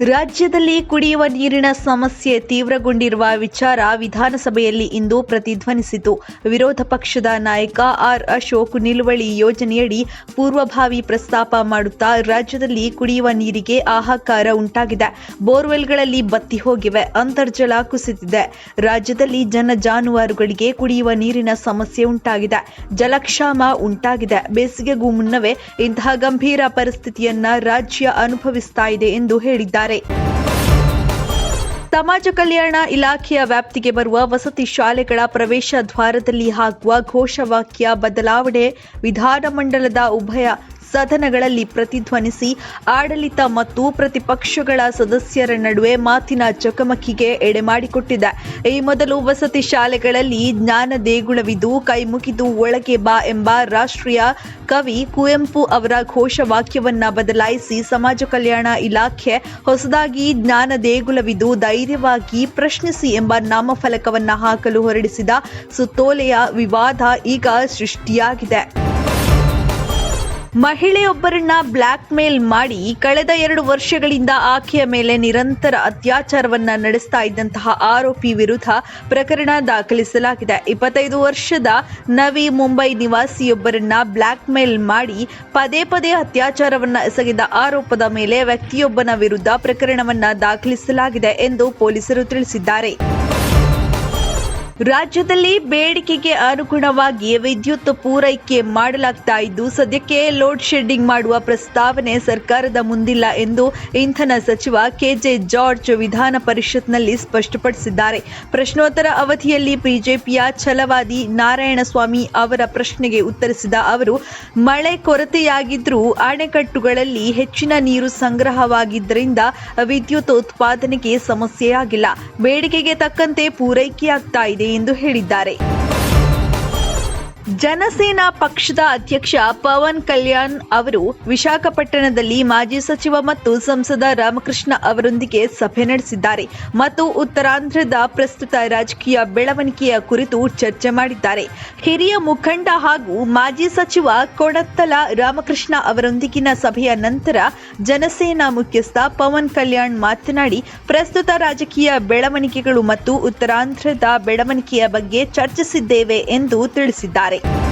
ರಾಜ್ಯದಲ್ಲಿ ಕುಡಿಯುವ ನೀರಿನ ಸಮಸ್ಯೆ ತೀವ್ರಗೊಂಡಿರುವ ವಿಚಾರ ವಿಧಾನಸಭೆಯಲ್ಲಿ ಇಂದು ಪ್ರತಿಧ್ವನಿಸಿತು. ವಿರೋಧ ಪಕ್ಷದ ನಾಯಕ ಆರ್ ಅಶೋಕ್ ನಿಲುವಳಿ ಯೋಜನೆಯಡಿ ಪೂರ್ವಭಾವಿ ಪ್ರಸ್ತಾಪ ಮಾಡುತ್ತಾ ರಾಜ್ಯದಲ್ಲಿ ಕುಡಿಯುವ ನೀರಿಗೆ ಆಹಾಕಾರ ಉಂಟಾಗಿದೆ. ಬೋರ್ವೆಲ್ಗಳಲ್ಲಿ ಬತ್ತಿ ಹೋಗಿವೆ, ಅಂತರ್ಜಲ ಕುಸಿತಿದೆ ರಾಜ್ಯದಲ್ಲಿ ಜನ ಜಾನುವಾರುಗಳಿಗೆ ಕುಡಿಯುವ ನೀರಿನ ಸಮಸ್ಯೆ ಉಂಟಾಗಿದೆ. ಜಲಕ್ಷಾಮ ಉಂಟಾಗಿದೆ. ಬೇಸಿಗೆಗೂ ಮುನ್ನವೇ ಇಂತಹ ಗಂಭೀರ ಪರಿಸ್ಥಿತಿಯನ್ನ ರಾಜ್ಯ ಅನುಭವಿಸ್ತಾ ಇದೆ ಎಂದು ಹೇಳಿದ್ದಾರೆ. ಸಮಾಜ ಕಲ್ಯಾಣ ಇಲಾಖೆಯ ವ್ಯಾಪ್ತಿಗೆ ಬರುವ ವಸತಿ ಶಾಲೆಗಳ ಪ್ರವೇಶ ದ್ವಾರದಲ್ಲಿ ಹಾಕುವ ಘೋಷವಾಕ್ಯ ಬದಲಾವಣೆ ವಿಧಾನಮಂಡಲದ ಉಭಯ ಸದನಗಳಲ್ಲಿ ಪ್ರತಿಧ್ವನಿಸಿ ಆಡಳಿತ ಮತ್ತು ಪ್ರತಿಪಕ್ಷಗಳ ಸದಸ್ಯರ ನಡುವೆ ಮಾತಿನ ಚಕಮಕಿಗೆ ಎಡೆಮಾಡಿಕೊಟ್ಟಿದೆ ಈ ಮೊದಲು ವಸತಿ ಶಾಲೆಗಳಲ್ಲಿ ಜ್ಞಾನ ದೇಗುಲವಿದು ಕೈಮುಗಿದು ಒಳಗೆ ಬಾ ಎಂಬ ರಾಷ್ಟ್ರೀಯ ಕವಿ ಕುವೆಂಪು ಅವರ ಘೋಷವಾಕ್ಯವನ್ನ ಬದಲಾಯಿಸಿ ಸಮಾಜ ಕಲ್ಯಾಣ ಇಲಾಖೆ ಹೊಸದಾಗಿ ಜ್ಞಾನ ದೇಗುಲವಿದು ಧೈರ್ಯವಾಗಿ ಪ್ರಶ್ನಿಸಿ ಎಂಬ ನಾಮಫಲಕವನ್ನ ಹಾಕಲು ಹೊರಡಿಸಿದ ಸುತ್ತೋಲೆಯ ವಿವಾದ ಈಗ ಸೃಷ್ಟಿಯಾಗಿದೆ. ಮಹಿಳೆಯೊಬ್ಬರನ್ನ ಬ್ಲ್ಯಾಕ್ ಮೇಲ್ ಮಾಡಿ ಕಳೆದ ಎರಡು ವರ್ಷಗಳಿಂದ ಆಕೆಯ ಮೇಲೆ ನಿರಂತರ ಅತ್ಯಾಚಾರವನ್ನ ನಡೆಸ್ತಾ ಇದ್ದಂತಹ ಆರೋಪಿ ವಿರುದ್ಧ ಪ್ರಕರಣ ದಾಖಲಿಸಲಾಗಿದೆ. ಇಪ್ಪತ್ತೈದು ವರ್ಷದ ನವಿ ಮುಂಬೈ ನಿವಾಸಿಯೊಬ್ಬರನ್ನ ಬ್ಲ್ಯಾಕ್ ಮೇಲ್ ಮಾಡಿ ಪದೇ ಪದೇ ಅತ್ಯಾಚಾರವನ್ನ ಎಸಗಿದ ಆರೋಪದ ಮೇಲೆ ವ್ಯಕ್ತಿಯೊಬ್ಬನ ವಿರುದ್ಧ ಪ್ರಕರಣವನ್ನ ದಾಖಲಿಸಲಾಗಿದೆ ಎಂದು ಪೊಲೀಸರು ತಿಳಿಸಿದ್ದಾರೆ. ರಾಜ್ಯದಲ್ಲಿ ಬೇಡಿಕೆಗೆ ಅನುಗುಣವಾಗಿ ವಿದ್ಯುತ್ ಪೂರೈಕೆ ಮಾಡಲಾಗ್ತಾ ಇದ್ದು, ಸದ್ಯಕ್ಕೆ ಲೋಡ್ ಶೆಡ್ಡಿಂಗ್ ಮಾಡುವ ಪ್ರಸ್ತಾವನೆ ಸರ್ಕಾರದ ಮುಂದಿಲ್ಲ ಎಂದು ಇಂಧನ ಸಚಿವ ಕೆಜೆ ಜಾರ್ಜ್ ವಿಧಾನ ಪರಿಷತ್ನಲ್ಲಿ ಸ್ಪಷ್ಟಪಡಿಸಿದ್ದಾರೆ. ಪ್ರಶ್ನೋತ್ತರ ಅವಧಿಯಲ್ಲಿ ಬಿಜೆಪಿಯ ಛಲವಾದಿ ನಾರಾಯಣಸ್ವಾಮಿ ಅವರ ಪ್ರಶ್ನೆಗೆ ಉತ್ತರಿಸಿದ ಅವರು, ಮಳೆ ಕೊರತೆಯಾಗಿದ್ದರೂ ಅಣೆಕಟ್ಟುಗಳಲ್ಲಿ ಹೆಚ್ಚಿನ ನೀರು ಸಂಗ್ರಹವಾಗಿದ್ದರಿಂದ ವಿದ್ಯುತ್ ಉತ್ಪಾದನೆಗೆ ಸಮಸ್ಯೆಯಾಗಿಲ್ಲ. ಬೇಡಿಕೆಗೆ ತಕ್ಕಂತೆ ಪೂರೈಕೆಯಾಗ್ತಾ ಇದೆ ಎಂದು ಹೇಳಿದ್ದಾರೆ. ಜನಸೇನಾ ಪಕ್ಷದ ಅಧ್ಯಕ್ಷ ಪವನ್ ಕಲ್ಯಾಣ್ ಅವರು ವಿಶಾಖಪಟ್ಟಣದಲ್ಲಿ ಮಾಜಿ ಸಚಿವ ಮತ್ತು ಸಂಸದ ರಾಮಕೃಷ್ಣ ಅವರೊಂದಿಗೆ ಸಭೆ ನಡೆಸಿದ್ದಾರೆ ಮತ್ತು ಉತ್ತರಾಂಧ್ರದ ಪ್ರಸ್ತುತ ರಾಜಕೀಯ ಬೆಳವಣಿಗೆಯ ಕುರಿತು ಚರ್ಚೆ ಮಾಡಿದ್ದಾರೆ. ಹಿರಿಯ ಮುಖಂಡ ಹಾಗೂ ಮಾಜಿ ಸಚಿವ ಕೊಡತ್ತಲ ರಾಮಕೃಷ್ಣ ಅವರೊಂದಿಗಿನ ಸಭೆಯ ನಂತರ ಜನಸೇನಾ ಮುಖ್ಯಸ್ಥ ಪವನ್ ಕಲ್ಯಾಣ್ ಮಾತನಾಡಿ, ಪ್ರಸ್ತುತ ರಾಜಕೀಯ ಬೆಳವಣಿಗೆಗಳು ಮತ್ತು ಉತ್ತರಾಂಧ್ರದ ಬೆಳವಣಿಗೆಯ ಬಗ್ಗೆ ಚರ್ಚಿಸಿದ್ದೇವೆ ಎಂದು ತಿಳಿಸಿದ್ದಾರೆ. Bye.